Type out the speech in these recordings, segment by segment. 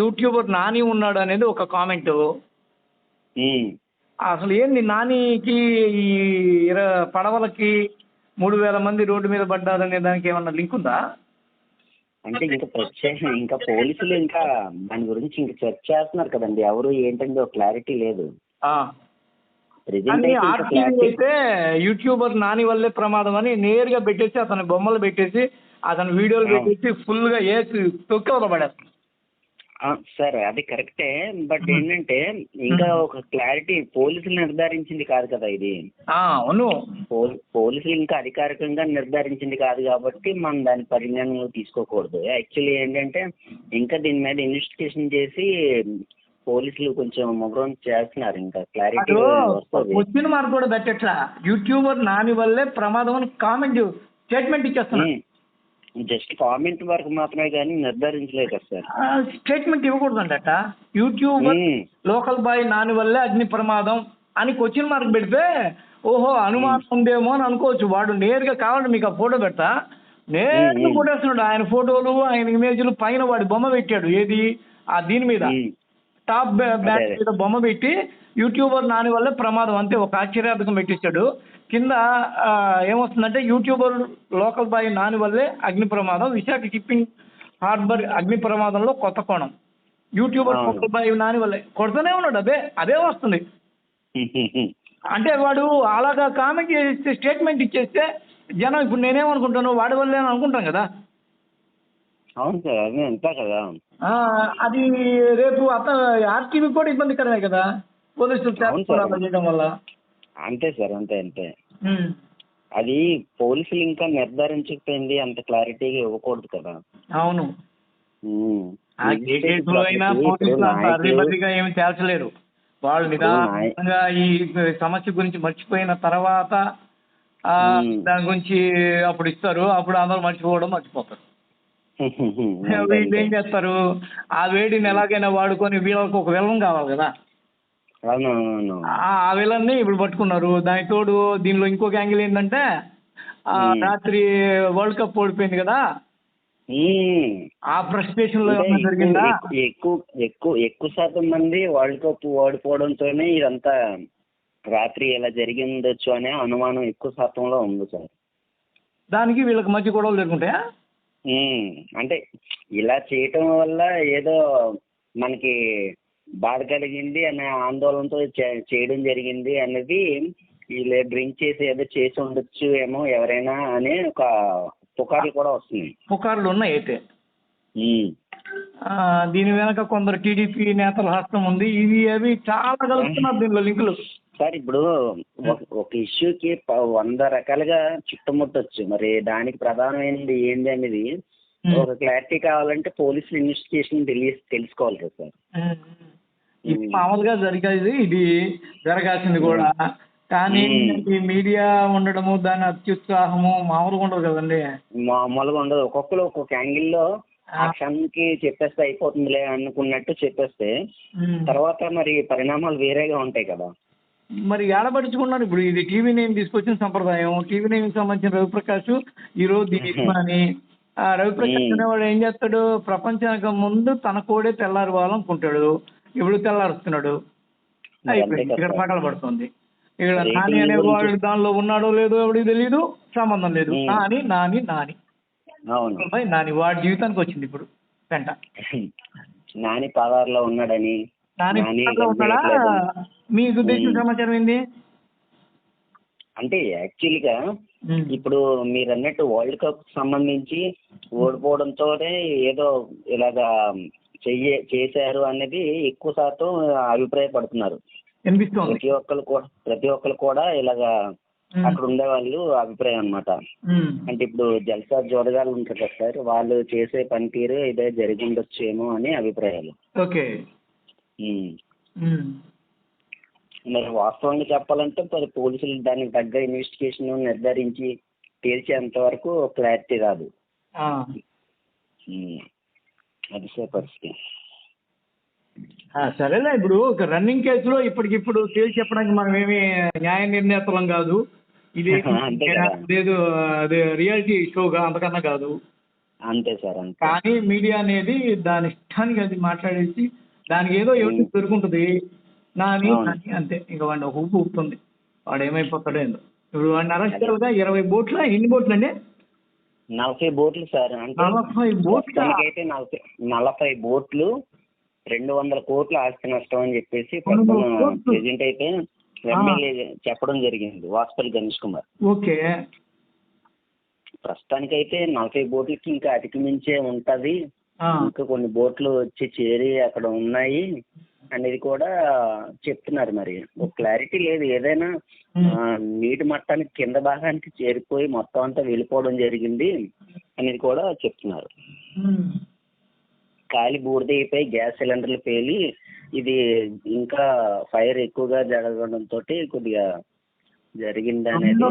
YouTuber Nani ఉన్నాడు అనేది ఒక కామెంట్. అసలు ఏంది నానికి ఈ పడవలకి మూడు వేల మంది రోడ్డు మీద పడ్డారనే దానికి ఏమన్నా లింక్ ఉందా? అంటే ఇంకా ప్రత్యేక ఇంకా పోలీసులు ఇంకా దాని గురించి ఇంకా చర్చ చేస్తున్నారు కదండి. ఎవరు ఏంటంటే ఒక క్లారిటీ లేదు. అయితే యూట్యూబర్ నాని వల్లే ప్రమాదం అని నేరుగా పెట్టేసి అతని బొమ్మలు పెట్టేసి అతని వీడియోలు. పెట్టేసి ఫుల్గా ఏసి తొక్కవల పడేస్తుంది సార్ అది కరెక్టే. బట్ ఏంటంటే ఇంకా ఒక క్లారిటీ పోలీసులు నిర్ధారించింది కాదు కదా ఇది. అవును. పోల్- పోలీసులు ఇంకా అధికారికంగా నిర్ధారించింది కాదు కాబట్టి మనం దాని పరిజ్ఞానంలో తీసుకోకూడదు. యాక్చువల్లీ ఏంటంటే ఇంకా దీని మీద ఇన్వెస్టిగేషన్ చేసి పోలీసులు కొంచెం ముగ్గురం చేస్తున్నారు. ఇంకా క్లారిటీ వచ్చిన మార్క్ కూడా పెట్టట్లా. యూట్యూబర్ నాని వల్లే ప్రమాదం అని కామెంట్ స్టేట్మెంట్ ఇచ్చేస్తున్నా జస్ట్ కామెంట్ వరకు మాత్రమే కానీ నిర్ధారించలేదు కదా సార్. స్టేట్మెంట్ ఇవ్వకూడదంట యూట్యూబర్ ఉమ్. లోకల్ బాయ్ నాని వల్లే అగ్ని ప్రమాదం అని క్వశ్చన్ మార్క్ పెడితే ఓహో అనుమానం ఉందేమో అని అనుకోవచ్చు. వాడు నేరుగా కావాలంటే మీకు ఆ ఫోటో పెడతా. నేరుగా ఉమ్. కొట్టేస్తున్నాడు. ఆయన ఫోటోలు ఆయన ఇమేజ్లు పైన వాడి బొమ్మ పెట్టాడు. ఏది? ఆ దీని మీద. టాప్ బ్యా- బ్యాట్ అదే. మీద బొమ్మ పెట్టి యూట్యూబర్ నాని వల్లే ప్రమాదం. అంతే ఒక ఆశ్చర్యార్థకం పెట్టించాడు కింద ఏమొస్తుందంటే యూట్యూబర్ లోకల్ బాయ్ నాని వల్లే అగ్ని ప్రమాదం. విశాఖ షిప్పింగ్ హార్బర్ అగ్ని ప్రమాదంలో కొత్త కోణం. యూట్యూబర్. లోకల్ బాయ్ నాని వల్లే. కొడుతూనే ఉన్నాడు అదే అదే వస్తుంది. అంటే వాడు అలాగా కామెంట్ చేస్తే స్టేట్మెంట్ ఇచ్చేస్తే జనం ఇప్పుడు నేనేమనుకుంటాను వాడి వల్లే అని అనుకుంటాం కదా. అవును సార్ అదే అంతా కదా. అది రేపు అత ఆర్టీవీ కూడా ఇబ్బందికరమే కదా? పోలీసులు చేయడం వల్ల. అంతే సార్ అంతే అంతే. అది పోలీసులు ఇంకా నిర్ధారించకపోయింది అంత క్లారిటీగా ఇవ్వకూడదు కదా. అవును. ఏమి తేల్చలేరు. వాళ్ళు నిదానంగా ఈ సమస్య గురించి మర్చిపోయిన తర్వాత. దాని గురించి అప్పుడు ఇస్తారు. అప్పుడు అందరూ మర్చిపోవడం మర్చిపోతారు. వీళ్ళు ఏం. చేస్తారు ఆ వేడిని ఎలాగైనా వాడుకొని వీళ్ళకి ఒక విలం కావాలి కదా ఆ ఆ విలన్ని ఇప్పుడు పట్టుకున్నారు దానికి తోడు దీనిలో ఇంకొక యాంగిల్ ఏంటంటే. రాత్రి వరల్డ్ కప్ ఓడిపోయింది కదా. ఆ ఫ్రస్ట్రేషన్లో జరిగిందా ఎక్కువ ఎక్కువ ఎక్కువ శాతం మంది వరల్డ్ కప్ ఓడిపోవడంతోనే ఇదంతా రాత్రి ఇలా జరిగిందొచ్చు అనే అనుమానం ఎక్కువ శాతంలో ఉంది సార్ దానికి వీళ్ళకి మధ్య గొడవలు జరుగుంటాయా ఉమ్. అంటే ఇలా చేయటం వల్ల ఏదో మనకి బాధ కలిగింది అనే ఆందోళనతో చేయడం జరిగింది అనేది వీళ్ళు డ్రింక్ చేసి ఏదో చేసి ఉండొచ్చు ఏమో ఎవరైనా అనే ఒక పుకార్లు కూడా వస్తున్నాయి. పుకార్లు ఉన్నాయి అయితే. దీని వెనక కొందరు టీడీపీ నేతల హస్తం ఉంది. ఇవి అవి చాలా కలుపుతున్నారు దీనిలో లింకులు. సార్ ఇప్పుడు ఒక- ఇష్యూకి వంద రకాలుగా చుట్టుముట్టొచ్చు. మరి దానికి ప్రధానమైనది ఏంది అనేది ఒక క్లారిటీ కావాలంటే పోలీసులు ఇన్వెస్టిగేషన్ తెలియ తెలుసుకోవాలి కదా సార్. ఇది మామూలుగా జరిగేది ఇది జరగాల్సింది కూడా. కానీ. ఈ మీడియా ఉండడము దాని అత్యుత్సాహము మామూలుగా ఉండదు కదండి. మామూలుగా ఉండదు. ఒక్కొక్కరు ఒక్కొక్క యాంగిల్లో ఆ. క్షణంకి చెప్పేస్తే అయిపోతుందిలే అనుకున్నట్టు చెప్పేస్తే. తర్వాత మరి పరిణామాలు వేరేగా ఉంటాయి కదా. మరి ఏడబడుచుకున్నారు ఇప్పుడు ఇది టీవీ నైన్ తీసుకొచ్చిన సంప్రదాయం. టీవీ నైన్ సంబంధించిన రవిప్రకాష్ ఈ రోజు దీని యజమాని ఆ రవిప్రకాష్. అనేవాడు ఏం చేస్తాడు? ప్రపంచానికి ముందు తన కోడే తెల్లారిపోవాలనుకుంటాడు ఇప్పుడు తెల్లారుస్తున్నాడు? అయిపోయింది. ఇక్కడ. పగల పడుతుంది. ఇక్కడ నాని అనేవాడు దానిలో ఉన్నాడో లేదో ఎవడికి తెలియదు సంబంధం లేదు. నాని నాని నాని. నాని వాడి జీవితానికి వచ్చింది ఇప్పుడు. వెంట. నాని పదార్లో ఉన్నాడని. మీకు. సమాచారం ఏంది అంటే యాక్చువల్గా. ఇప్పుడు మీరు అన్నట్టు వరల్డ్ కప్ సంబంధించి ఓడిపోవడంతోనే ఏదో ఇలాగా చెయ్యే చేశారు అనేది ఎక్కువ శాతం అభిప్రాయపడుతున్నారు ప్రతి ఒక్కరు కూడా ప్రతి ఒక్కరు కూడా ఇలాగా. అక్కడ ఉండే వాళ్ళు అభిప్రాయం అన్నమాట మ్మ్. అంటే ఇప్పుడు జల్సా జోడగాలు ఉంటారు కదా సార్ వాళ్ళు చేసే పనితీరు ఇదే జరిగి ఉండొచ్చేమో అని అభిప్రాయాలు ఓకే. మరి వాస్తవంగా చెప్పాలంటే మరి పోలీసులు దానికి తగ్గ ఇన్వెస్టిగేషన్ నిర్ధారించి తేల్చేంత వరకు క్లారిటీ రాదు. అది సార్ పరిస్థితి. సరేలే. ఇప్పుడు ఒక రన్నింగ్ కేసులో ఇప్పటికిప్పుడు తేల్చి చెప్పడానికి మనం ఏమి న్యాయ నిర్ణేతలం కాదు. ఇది. లేదు అదే రియాలిటీ షోగా అంతకన్నా కాదు. అంతే సార్ కానీ మీడియా అనేది దాని ఇష్టానికి అది మాట్లాడేసి దానికి ఏదో యోచన దొరుకుంటుంది నాని. నాని అంతే. ఇంకా వాడిని ఒక ఊపు ఊపుతుంది. వాడు ఏమైపోతాడో ఏందో. ఇప్పుడు వాడిని అరెస్ట్ అవుతా ఇరవై బోట్ల? ఎన్ని బోట్లు అండి? నలభై బోట్లు సార్. అంటే నలభై బోట్ల? అయితే నలభై నలభై బోట్లు రెండు వందల కోట్ల ఆస్తి నష్టం అని చెప్పేసి? ప్రెజెంట్ అయితే ఎమ్మెల్యే చెప్పడం జరిగింది. వాసుపల్లి గణేష్ కుమార్. ఓకే. ప్రస్తుతానికైతే నలభై బోట్లకి ఇంకా అధిక మించే ఉంటది. ఇంకా కొన్ని బోట్లు వచ్చి చేరి అక్కడ ఉన్నాయి అనేది కూడా చెప్తున్నారు మరి. ఒక క్లారిటీ లేదు. ఏదైనా నీటి మట్టానికి కింద భాగానికి చేరిపోయి మొత్తం అంతా వెళ్ళిపోవడం జరిగింది అనేది కూడా చెప్తున్నారు. కాలి బూడిదైపోయి గ్యాస్ సిలిండర్లు పేలి ఇది ఇంకా ఫైర్ ఎక్కువగా జరగడంతో కొద్దిగా జరిగింది అనేది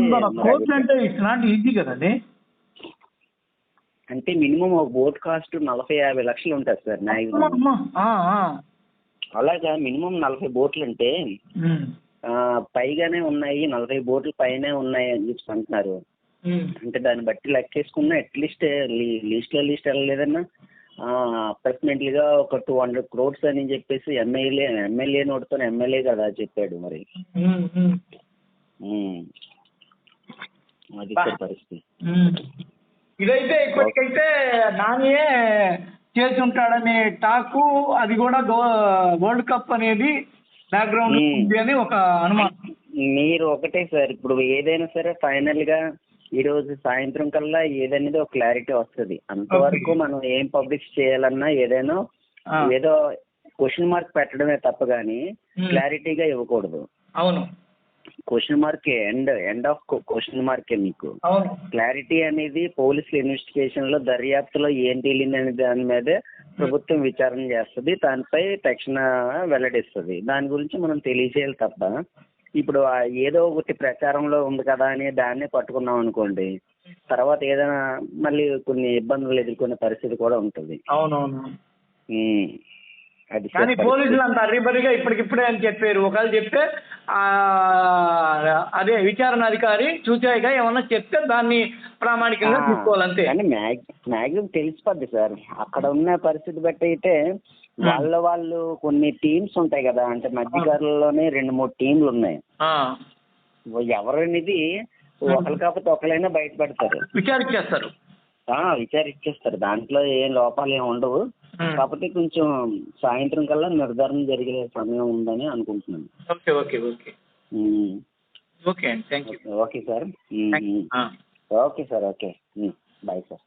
అంటే ఇట్స్ నాట్ ఈజీ కదండి. అంటే మినిమం ఒక బోట్ కాస్ట్ నలభై యాభై లక్షలు ఉంటుంది సార్ మ్యాక్సిమం. అలాగా మినిమం నలభై బోట్లు అంటే పైగానే ఉన్నాయి నలభై బోట్లు పైనే ఉన్నాయి అని చెప్పి అంటున్నారు. అంటే దాన్ని బట్టి లెక్కేసుకున్న అట్లీస్ట్ లీస్ట్లో లీస్ట్ వెళ్ళలేదన్నా అప్రాక్సిమేట్లీ గా ఒక టూ హండ్రెడ్ క్రోడ్స్ అని చెప్పేసి ఎమ్మెల్యే ఎమ్మెల్యే నోటితో ఎమ్మెల్యే కదా చెప్పాడు మరి. అది పరిస్థితి. ఇదైతే ఇప్పటికైతే నానియే చేసి ఉంటాడనే టాకు అది కూడా వరల్డ్ కప్ అనేది బ్యాక్గ్రౌండ్. ఉంది అని ఒక అనుమానం మీరు ఒకటే సార్ ఇప్పుడు ఏదైనా సరే ఫైనల్గా ఈ రోజు సాయంత్రం కల్లా ఏదనేది ఒక క్లారిటీ వస్తుంది అంతవరకు. మనం ఏం పబ్లిష్ చేయాలన్నా ఏదైనా. ఏదో క్వశ్చన్ మార్క్ పెట్టడమే తప్ప కానీ. క్లారిటీగా ఇవ్వకూడదు అవును question mark end end of question మార్కే మీకు. క్లారిటీ అనేది పోలీసుల ఇన్వెస్టిగేషన్లో దర్యాప్తులో ఏం తేలింది అనే దాని మీదే ప్రభుత్వం విచారణ చేస్తుంది. దానిపై తక్షణ వెల్లడిస్తుంది. దాని గురించి మనం తెలియజేయాలి తప్ప ఇప్పుడు ఏదో ఒకటి ప్రచారంలో ఉంది కదా అని దాన్నే పట్టుకున్నాం అనుకోండి తర్వాత ఏదైనా మళ్ళీ కొన్ని ఇబ్బందులు ఎదుర్కొనే పరిస్థితి కూడా ఉంటుంది. అవునవును. కానీ. పోలీసులు అంత అర్రిబరిగా ఇప్పటికిప్పుడే అని చెప్పారు. ఒకవేళ చెప్తే అదే విచారణ అధికారి చూచాయిగా ఏమన్నా చెప్తే దాన్ని ప్రామాణికంగా తీసుకోవాలంతే. కానీ మ్యాక్సిమం తెలిసిపోద్ది సార్. అక్కడ ఉన్న పరిస్థితి బట్టి అయితే వాళ్ళ వాళ్ళు కొన్ని టీమ్స్ ఉంటాయి కదా. అంటే మధ్యకారులలోనే రెండు మూడు టీంలు ఉన్నాయి ఎవరనేది ఒకరు కాకపోతే ఒకరైనా బయటపడతారు. విచారించేస్తారు ఆ, విచారించేస్తారు దాంట్లో ఏం లోపాలు ఏమి ఉండవు. కాకపోతే కొంచెం సాయంత్రం కల్లా నిర్ధారణ జరిగే సమయం ఉందని అనుకుంటున్నాను. Okay okay okay. ఓకే అండి thank you okay sir. Okay sir okay. Bye sir.